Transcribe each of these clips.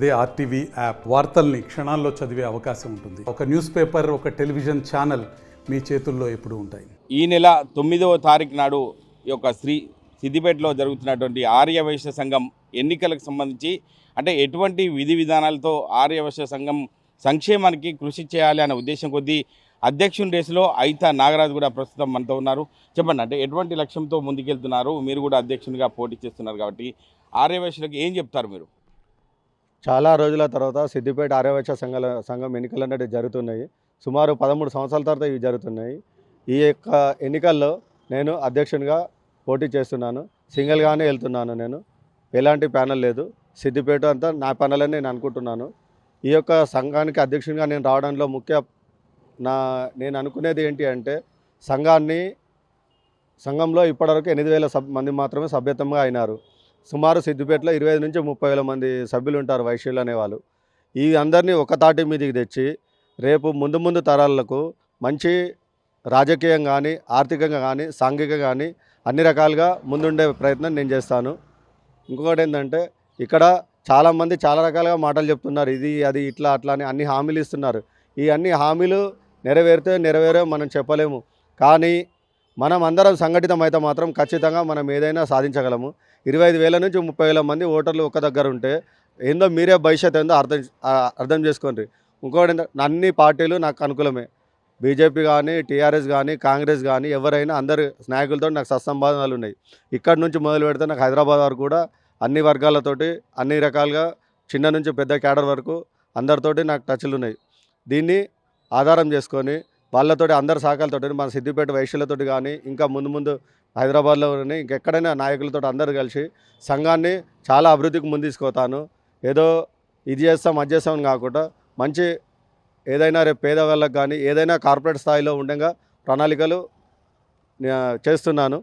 అదే RTV app వార్తల్ని క్షణాల్లో చదివే అవకాశం ఉంటుంది. ఒక న్యూస్ పేపర్ ఒక టెలివిజన్ ఛానల్ మీ చేతుల్లో ఎప్పుడు ఉంటాయి. ఈ నెల తొమ్మిదవ తారీఖు నాడు ఈ యొక్క శ్రీ సిద్దిపేటలో జరుగుతున్నటువంటి ఆర్య వైశ్య సంఘం ఎన్నికలకు సంబంధించి అంటే ఎటువంటి విధి విధానాలతో ఆర్య వైశ్య సంఘం సంక్షేమానికి కృషి చేయాలి అనే ఉద్దేశం కొద్దీ అధ్యక్షుని రేసులో అయితా నాగరాజు కూడా ప్రస్తుతం మనతో ఉన్నారు. చెప్పండి అంటే ఎటువంటి లక్ష్యంతో ముందుకెళ్తున్నారు? మీరు కూడా అధ్యక్షునిగా పోటీ చేస్తున్నారు కాబట్టి ఆర్యవైశ్యులకు ఏం చెప్తారు మీరు? చాలా రోజుల తర్వాత సిద్దిపేట ఆర్యవైశ్య సంఘాల సంఘం ఎన్నికలు అనేవి జరుగుతున్నాయి. సుమారు పదమూడు సంవత్సరాల తర్వాత ఇవి జరుగుతున్నాయి. ఈ యొక్క ఎన్నికల్లో నేను అధ్యక్షునిగా పోటీ చేస్తున్నాను. సింగిల్గానే వెళ్తున్నాను నేను. ఎలాంటి ప్యానల్ లేదు. సిద్దిపేట అంతా నా ప్యానల్ అని నేను అనుకుంటున్నాను. ఈ యొక్క సంఘానికి అధ్యక్షునిగా నేను రావడంలో ముఖ్య నా నేను అనుకునేది ఏంటి అంటే సంఘాన్ని సంఘంలో ఇప్పటివరకు ఎనిమిది వేల సబ్ మంది మాత్రమే సభ్యత్వంగా అయినారు. సుమారు సిద్దిపేటలో ఇరవై ఐదు నుంచి ముప్పై వేల మంది సభ్యులు ఉంటారు వైశ్యులు అనేవాళ్ళు. ఈ అందరినీ ఒక తాటి మీదకి తెచ్చి రేపు ముందు ముందు తరాలకు మంచి రాజకీయం కానీ ఆర్థికంగా కానీ సాంఘికంగా కానీ అన్ని రకాలుగా ముందుండే ప్రయత్నం నేను చేస్తాను. ఇంకొకటి ఏంటంటే ఇక్కడ చాలామంది చాలా రకాలుగా మాటలు చెప్తున్నారు. ఇది అది ఇట్లా అట్లా అని అన్ని హామీలు ఇస్తున్నారు. ఈ అన్ని హామీలు నెరవేరితే నెరవేరే మనం చెప్పలేము. కానీ మనం అందరం సంఘటితం అయితే మాత్రం ఖచ్చితంగా మనం ఏదైనా సాధించగలము. ఇరవై ఐదు వేల నుంచి ముప్పై వేల మంది ఓటర్లు ఒక దగ్గర ఉంటే ఏందో మీరే భవిష్యత్ ఏందో అర్థం అర్థం చేసుకోండి. ఇంకోటి అన్ని పార్టీలు నాకు అనుకూలమే. బీజేపీ కానీ టీఆర్ఎస్ కానీ కాంగ్రెస్ కానీ ఎవరైనా అందరు నాయకులతో నాకు సత్సంబంధాలు ఉన్నాయి. ఇక్కడ నుంచి మొదలు పెడితే నాకు హైదరాబాద్ వరకు కూడా అన్ని వర్గాలతోటి అన్ని రకాలుగా చిన్న నుంచి పెద్ద క్యాడర్ వరకు అందరితోటి నాకు టచ్లు ఉన్నాయి. దీన్ని ఆధారం చేసుకొని వాళ్ళతో అందరి సహకారాలతోటి మన సిద్దిపేట వైశ్యులతో కానీ ఇంకా ముందు ముందు హైదరాబాద్లో కానీ ఇంకెక్కడైనా నాయకులతో అందరూ కలిసి సంఘాన్ని చాలా అభివృద్ధికి ముందు తీసుకుపోతాను ఏదో ఇది చేస్తాం అది చేస్తాం కాకుండా మంచి ఏదైనా రేపు పేదవాళ్ళకి కానీ ఏదైనా కార్పొరేట్ స్థాయిలో ఉండగా ప్రణాళికలు చేస్తున్నాను.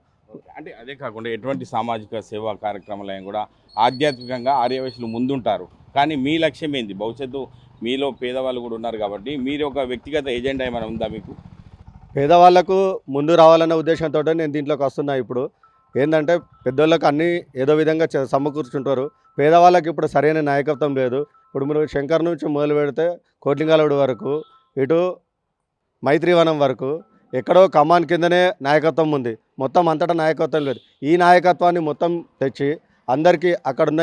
అంటే అదే కాకుండా ఎటువంటి సామాజిక సేవా కార్యక్రమాలు కూడా ఆధ్యాత్మికంగా ఆర్యవేశులు ముందుంటారు. కానీ మీ లక్ష్యం ఏంది? భవిష్యత్తు మీలో పేదవాళ్ళు కూడా ఉన్నారు కాబట్టి మీరు ఒక వ్యక్తిగత ఏజెంట్ ఏమైనా ఉందా మీకు? పేదవాళ్ళకు ముందు రావాలన్న ఉద్దేశంతో నేను దీంట్లోకి వస్తున్నా ఇప్పుడు. ఏంటంటే పెద్దోళ్ళకి అన్నీ ఏదో విధంగా సమకూర్చుంటారు. పేదవాళ్ళకి ఇప్పుడు సరైన నాయకత్వం లేదు. ఇప్పుడు మీరు శంకర్ నుంచి మొదలు పెడితే కోట్లింగాలూడు వరకు ఇటు మైత్రివనం వరకు ఎక్కడో కమాన్ కిందనే నాయకత్వం ఉంది. మొత్తం అంతటా నాయకత్వం లేదు. ఈ నాయకత్వాన్ని మొత్తం తెచ్చి అందరికీ అక్కడున్న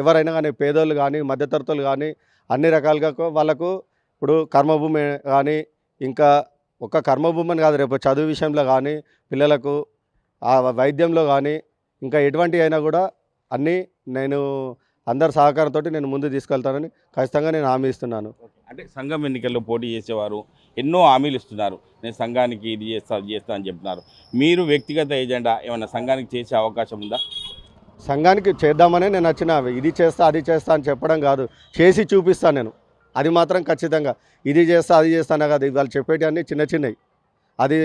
ఎవరైనా కానీ పేదోళ్ళు కానీ మధ్యతరగతులు కానీ అన్ని రకాలుగా వాళ్ళకు ఇప్పుడు కర్మభూమి కానీ ఇంకా ఒక కర్మభూమి అని కాదు రేపు చదువు విషయంలో కానీ పిల్లలకు ఆ వైద్యంలో కానీ ఇంకా ఎటువంటి అయినా కూడా అన్నీ నేను అందరి సహకారంతో నేను ముందు తీసుకెళ్తానని ఖచ్చితంగా నేను హామీ ఇస్తున్నాను. అంటే సంఘం ఎన్నికల్లో పోటీ చేసేవారు ఎన్నో హామీలు ఇస్తున్నారు. నేను సంఘానికి ఇది చేస్తా చేస్తా అని చెప్తున్నారు. మీరు వ్యక్తిగత ఏజెండా ఏమైనా సంఘానికి చేసే అవకాశం ఉందా? సంఘానికి చేద్దామనే నేను వచ్చిన ఇది చేస్తా అది చేస్తా అని చెప్పడం కాదు. చేసి చూపిస్తాను నేను. అది మాత్రం ఖచ్చితంగా. ఇది చేస్తా అది చేస్తానే కాదు. వాళ్ళు చెప్పేటి అన్నీ చిన్న చిన్నవి. అది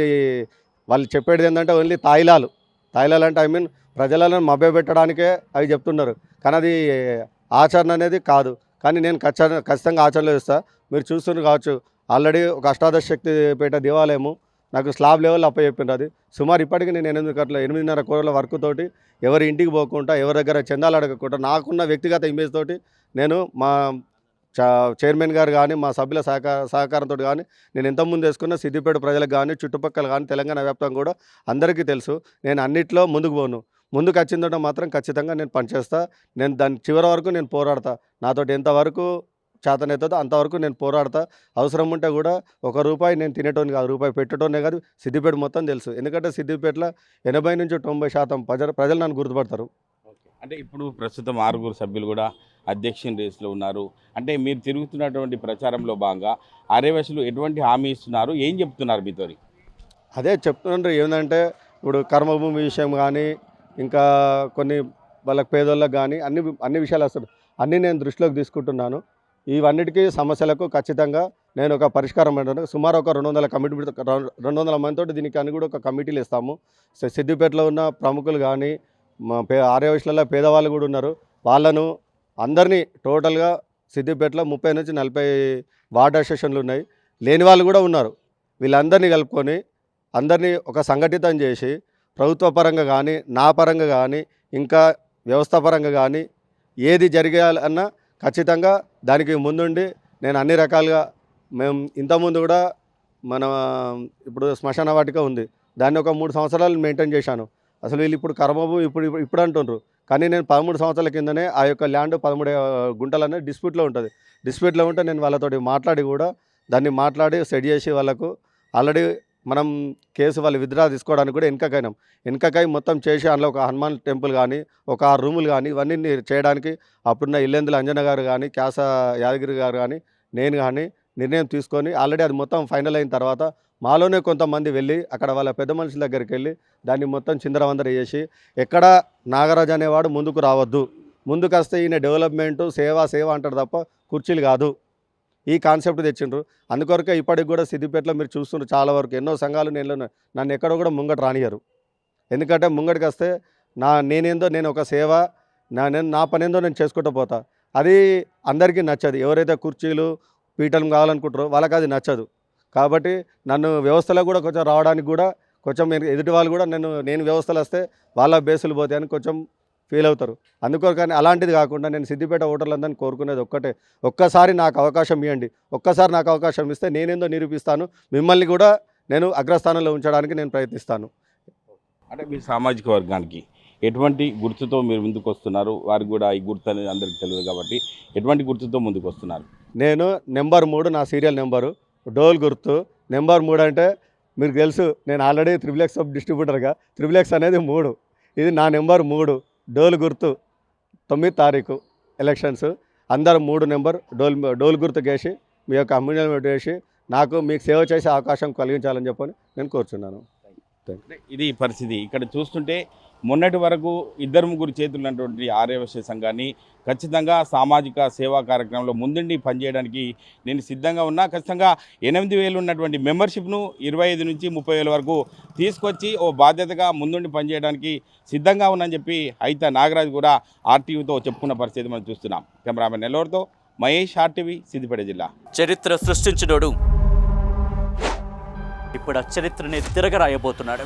వాళ్ళు చెప్పేది ఏంటంటే ఓన్లీ తాయిలాలు. తాయిలాలు అంటే ఐ మీన్ ప్రజలను మభ్యపెట్టడానికే అవి చెప్తున్నారు. కానీ అది ఆచరణ అనేది కాదు. కానీ నేను ఖచ్చితంగా ఖచ్చితంగా ఆచరణలో చేస్తాను మీరు చూస్తున్నారు కావచ్చు. ఆల్రెడీ ఒక అష్టాదశ శక్తి పేట దేవాలయము. నాకు స్లాబ్ లెవెల్ అప్ప చెప్పింది అది. సుమారు ఇప్పటికి నేను ఎనిమిది గంటల ఎనిమిదిన్నర కోట్ల వర్క్ తోటి ఎవరి ఇంటికి పోకుండా ఎవరి దగ్గర చందాలు అడగకుండా నాకున్న వ్యక్తిగత ఇమేజ్ తోటి నేను మా చా- చైర్మన్ గారు కానీ మా సభ్యుల సహకార సహకారంతో కానీ నేను ఎంతమంది వేసుకున్న సిద్దిపేట ప్రజలకు కానీ చుట్టుపక్కల కానీ తెలంగాణ వ్యాప్తంగా కూడా అందరికీ తెలుసు నేను అన్నిట్లో ముందుకు పోను. ముందుకు వచ్చిందంటే మాత్రం ఖచ్చితంగా నేను పనిచేస్తా నేను దాని చివరి వరకు నేను పోరాడతా. నాతోటి ఎంతవరకు చేతనవుతుందో అంతవరకు నేను పోరాడతా. అవసరం ఉంటే కూడా ఒక రూపాయి నేను తినేటోని కాదు రూపాయి పెట్టేటోనే కాదు సిద్దిపేట మొత్తం తెలుసు. ఎందుకంటే సిద్దిపేటలో ఎనభై నుంచి తొంభై శాతం ప్రజలు ప్రజలు నన్ను గుర్తుపడతారు. అంటే ఇప్పుడు ప్రస్తుతం ఆరుగురు సభ్యులు కూడా అధ్యక్షుని రేసులో ఉన్నారు. అంటే మీరు తిరుగుతున్నటువంటి ప్రచారంలో భాగంగా ఆర్యవైశ్యులు ఎటువంటి హామీ ఇస్తున్నారు? ఏం చెప్తున్నారు మీతో? అదే చెప్తుండ్రు. ఏంటంటే ఇప్పుడు కర్మభూమి విషయం కానీ ఇంకా కొన్ని వాళ్ళకి పేదోళ్ళకి కానీ అన్ని అన్ని విషయాలు వస్తారు అన్నీ నేను దృష్టిలోకి తీసుకుంటున్నాను. ఇవన్నిటికీ సమస్యలకు ఖచ్చితంగా నేను ఒక పరిష్కారం అంటాను. సుమారు ఒక రెండు వందల కమిటీ రెండు వందల మందితో దీనికి అని కూడా ఒక కమిటీలు ఇస్తాము. సిద్దిపేటలో ఉన్న ప్రముఖులు కానీ మా పే ఆర్యవైశ్యులలో పేదవాళ్ళు కూడా ఉన్నారు. వాళ్ళను అందరినీ టోటల్గా సిద్దిపేటలో ముప్పై నుంచి నలభై వార్డ్ అసోసియేషన్లు ఉన్నాయి. లేని వాళ్ళు కూడా ఉన్నారు. వీళ్ళందరినీ కలుపుకొని అందరినీ ఒక సంఘటితం చేసి ప్రభుత్వ పరంగా కానీ నా పరంగా కానీ ఇంకా వ్యవస్థ పరంగా కానీ ఏది జరిగాలన్నా ఖచ్చితంగా దానికి ముందుండి నేను అన్ని రకాలుగా మేము ఇంతకుముందు కూడా మన ఇప్పుడు శ్మశాన వాటిక ఉంది. దాన్ని ఒక మూడు సంవత్సరాలు మెయింటైన్ చేశాను. అసలు వీళ్ళు ఇప్పుడు కర్మభూ ఇప్పుడు ఇప్పుడు- అంటుండ్రు. కానీ నేను పదమూడు సంవత్సరాల కిందనే ఆ యొక్క ల్యాండ్ పదమూడు గుంటలు అనేది డిస్ప్యూట్లో ఉంటుంది. డిస్ప్యూట్లో ఉంటే నేను వాళ్ళతోటి మాట్లాడి కూడా దాన్ని మాట్లాడి సెట్ చేసి వాళ్ళకు ఆల్రెడీ మనం కేసు వాళ్ళు విత్డ్రా తీసుకోవడానికి కూడా వెనకకైనాం. వెనకకై మొత్తం చేసి అందులో ఒక హనుమాన్ టెంపుల్ కానీ ఒక ఆరు రూములు కానీ ఇవన్నీ చేయడానికి అప్పుడున్న ఇల్లెందుల అంజన గారు కానీ క్యాస యాదగిరి గారు కానీ నేను కానీ నిర్ణయం తీసుకొని ఆల్రెడీ అది మొత్తం ఫైనల్ అయిన తర్వాత మాలోనే కొంతమంది వెళ్ళి అక్కడ వాళ్ళ పెద్ద మనుషుల దగ్గరికి వెళ్ళి దాన్ని మొత్తం చిందరవందర చేసి ఎక్కడ నాగరాజు అనేవాడు ముందుకు రావద్దు. ముందుకు వస్తే ఈయన డెవలప్మెంటు సేవ సేవ అంటాడు తప్ప కుర్చీలు కాదు. ఈ కాన్సెప్ట్ తెచ్చిండ్రు. అందుకొరకే ఇప్పటికి కూడా సిద్దిపేటలో మీరు చూస్తుండ్రు చాలా వరకు. ఎన్నో సంఘాలు నేను నన్ను ఎక్కడో కూడా ముంగట రానియరు ఎందుకంటే ముంగటికి వస్తే నా నేనేందో నేను ఒక సేవ నా నేను నా పని ఏందో నేను చేసుకుంటూ పోతా. అది అందరికీ నచ్చదు. ఎవరైతే కుర్చీలు పీఠం కావాలనుకుంటారో వాళ్ళకి అది నచ్చదు. కాబట్టి నన్ను వ్యవస్థలో కూడా కొంచెం రావడానికి కూడా కొంచెం ఎదుటి వాళ్ళు కూడా నేను నేను వ్యవస్థలు వస్తే వాళ్ళ బేసులు పోతాయని కొంచెం ఫీల్ అవుతారు. అందుకోరకని అలాంటిది కాకుండా నేను సిద్దిపేట ఓటర్లందరినీ కోరుకునేది ఒక్కటే. ఒక్కసారి నాకు అవకాశం ఇవ్వండి ఒక్కసారి నాకు అవకాశం ఇస్తే నేనేందో నిరూపిస్తాను. మిమ్మల్ని కూడా నేను అగ్రస్థానంలో ఉంచడానికి నేను ప్రయత్నిస్తాను. అంటే మీ సామాజిక వర్గానికి ఎటువంటి గుర్తుతో మీరు ముందుకు వస్తున్నారు? వారికి కూడా ఈ గుర్తు అనేది అందరికి తెలియదు కాబట్టి ఎటువంటి గుర్తుతో ముందుకు వస్తున్నారు? నేను నెంబర్ మూడు నా సీరియల్ నెంబరు. డోల్ గుర్తు. నెంబర్ మూడు అంటే మీకు తెలుసు నేను ఆల్రెడీ త్రిబుల్ ఎక్స్ సబ్ డిస్ట్రిబ్యూటర్గా. త్రిబుల్ ఎక్స్ అనేది మూడు. ఇది నా నెంబర్ మూడు. డోల్ గుర్తు తొమ్మిది తారీఖు ఎలక్షన్స్. అందరు మూడు నెంబర్ డోల్ డోల్ గుర్తు చేసి మీ యొక్క అమ్యూనియన్ వేసి నాకు మీకు సేవ చేసే అవకాశం కలిగించాలని చెప్పని నేను కోరుచున్నాను. ఇది పరిస్థితి. ఇక్కడ చూస్తుంటే మొన్నటి వరకు ఇద్దరు ముగ్గురు చేతులు ఉన్నటువంటి ఆర్యవశ్య సంఘాన్ని ఖచ్చితంగా సామాజిక సేవా కార్యక్రమంలో ముందుండి పనిచేయడానికి నేను సిద్ధంగా ఉన్నా. ఖచ్చితంగా ఎనిమిది వేలు ఉన్నటువంటి మెంబర్షిప్ను ఇరవై ఐదు నుంచి ముప్పై వేల వరకు తీసుకొచ్చి ఓ బాధ్యతగా ముందుండి పనిచేయడానికి సిద్ధంగా ఉన్నాని చెప్పి అయితే నాగరాజు కూడా ఆర్టీవీతో చెప్పుకున్న పరిస్థితి మనం చూస్తున్నాం. కెమెరామెన్ నెల్లూరుతో మహేష్ ఆర్టీవీ సిద్దిపేట జిల్లా. చరిత్ర సృష్టించినోడు. ఇప్పుడు ఆ చరిత్రని తిరగరాయబోతున్నాడు.